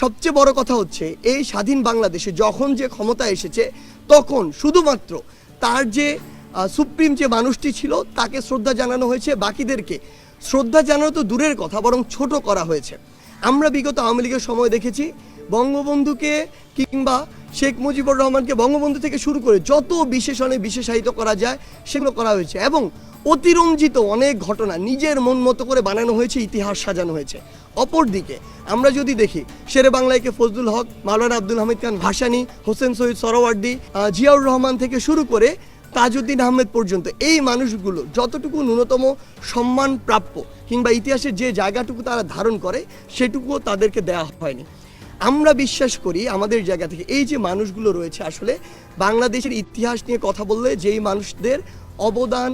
সবচেয়ে বড় কথা হচ্ছে, এই স্বাধীন বাংলাদেশে যখন যে ক্ষমতা এসেছে, তখন শুধুমাত্র তার যে সুপ্রিম যে মানুষটি ছিল, তাকে শ্রদ্ধা জানানো হয়েছে, বাকিদেরকে শ্রদ্ধা জানানো তো দূরের কথা, বরং ছোট করা হয়েছে। আমরা বিগত আওয়ামী লীগের সময় দেখেছি, বঙ্গবন্ধুকে কিংবা শেখ মুজিবুর রহমানকে বঙ্গবন্ধু থেকে শুরু করে যত বিশেষণে বিশেষায়িত করা যায়, সেগুলো করা হয়েছে। এবং অতিরঞ্জিত অনেক ঘটনা নিজের মন মতো করে বানানো হয়েছে, ইতিহাস সাজানো হয়েছে। অপরদিকে, আমরা যদি দেখি শেরে বাংলাইকে ফজলুল হক, মাওলানা আব্দুল হামিদ খান ভাসানী, হোসেন সৈয়দ সরওয়ার্দি জিয়াউর রহমান থেকে শুরু করে তাজউদ্দিন আহমেদ পর্যন্ত এই মানুষগুলো যতটুকু ন্যূনতম সম্মান প্রাপ্য কিংবা ইতিহাসের যে জায়গাটুকু তারা ধারণ করে, সেটুকুও তাদেরকে দেওয়া হয়নি। আমরা বিশ্বাস করি আমাদের জায়গা থেকে এই যে মানুষগুলো রয়েছে আসলে বাংলাদেশের ইতিহাস নিয়ে কথা বললে যেই মানুষদের অবদান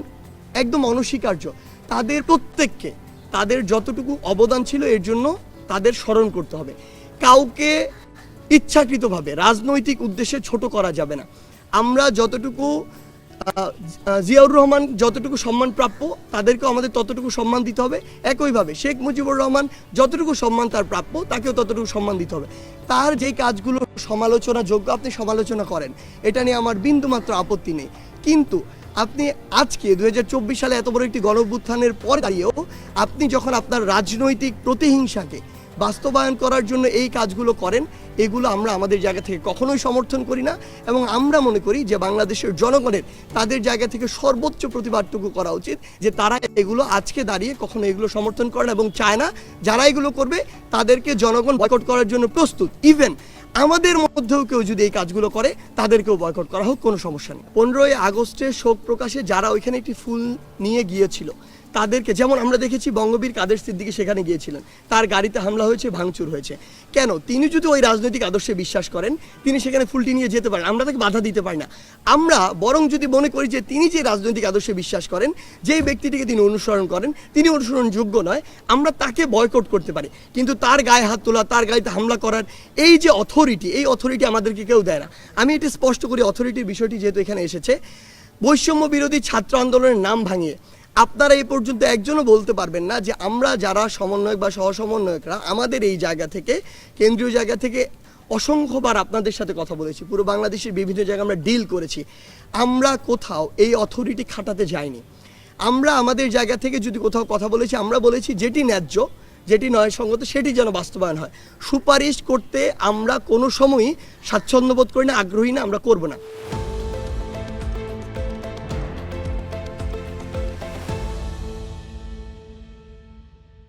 একদম অনস্বীকার্য। তাদের প্রত্যেককে, তাদের যতটুকু অবদান ছিল এর জন্য তাদের স্মরণ করতে হবে। কাউকে ইচ্ছাকৃতভাবে, রাজনৈতিক উদ্দেশ্যে ছোট করা যাবে না। আমরা যতটুকু জিয়াউর রহমান যতটুকু সম্মান প্রাপ্য, তাদেরকেও আমাদের ততটুকু সম্মান দিতে হবে। একইভাবে শেখ মুজিবুর রহমান যতটুকু সম্মান তার প্রাপ্য, তাকেও ততটুকু সম্মান দিতে হবে। তার যেই কাজগুলো সমালোচনা যোগ্য আপনি সমালোচনা করেন, এটা নিয়ে আমার বিন্দুমাত্র আপত্তি নেই। কিন্তু আপনি আজকে দু হাজার চব্বিশ সালে এত বড় একটি গণভ্যুত্থানের পর দাঁড়িয়েও আপনি যখন আপনার রাজনৈতিক প্রতিহিংসাকে বাস্তবায়ন করার জন্য এই কাজগুলো করেন, এগুলো আমরা আমাদের জায়গা থেকে কখনোই সমর্থন করি না এবং আমরা মনে করি যে বাংলাদেশের জনগণের তাদের জায়গা থেকে সর্বোচ্চ প্রতিবাদটুকু করা উচিত যে তারা এগুলো আজকে দাঁড়িয়ে কখনো এগুলো সমর্থন করে না এবং চায় না। যারা এগুলো করবে, তাদেরকে জনগণ বয়কট করার জন্য প্রস্তুত। ইভেন আমাদের মধ্যেও কেউ যদি এই কাজগুলো করে, তাদেরকেও বয়কট করা হোক, কোনো সমস্যা নেই। পনেরোই আগস্টে শোক প্রকাশে যারা ওইখানে একটি ফুল নিয়ে গিয়েছিল তাদেরকে, যেমন আমরা দেখেছি বঙ্গবীর কাদের সিদ্দিকি সেখানে গিয়েছিলেন। তার গাড়িতে হামলা হয়েছে, ভাঙচুর হয়েছে। কেন? তিনি যদি ওই রাজনৈতিক আদর্শে বিশ্বাস করেন, তিনি সেখানে ফুলটি নিয়ে যেতে পারেন। আমরা তাকে বাধা দিতে পারি না। আমরা বরং যদি মনে করি যে তিনি যে রাজনৈতিক আদর্শে বিশ্বাস করেন, যেই ব্যক্তিটিকে তিনি অনুসরণ করেন, তিনি অনুসরণযোগ্য নয়, আমরা তাকে বয়কট করতে পারি। কিন্তু তার গায়ে হাত তোলা, তার গাড়িতে হামলা করার এই যে অথরিটি এই অথরিটি আমাদেরকে কেউ দেয় না। আমি এটি স্পষ্ট করি অথরিটির বিষয়টি যেহেতু এখানে এসেছে, বৈষম্য বিরোধী ছাত্র আন্দোলনের নাম ভাঙিয়ে আপনারা এই পর্যন্ত একজনও বলতে পারবেন না যে আমরা যারা সমন্বয়ক বা সহসমন্বয়করা আমাদের এই জায়গা থেকে, কেন্দ্রীয় জায়গা থেকে অসংখ্যবার আপনাদের সাথে কথা বলেছি। পুরো বাংলাদেশের বিভিন্ন জায়গায় আমরা ডিল করেছি। আমরা কোথাও এই অথরিটি খাটাতে যাইনি। আমরা আমাদের জায়গা থেকে যদি কোথাও কথা বলেছি, আমরা বলেছি যেটি ন্যায্য, যেটি নয় সঙ্গত সেটি যেন বাস্তবায়ন হয়। সুপারিশ করতে আমরা কোনো সময়ই স্বাচ্ছন্দ্য বোধ করি না, আগ্রহী না, আমরা করব না।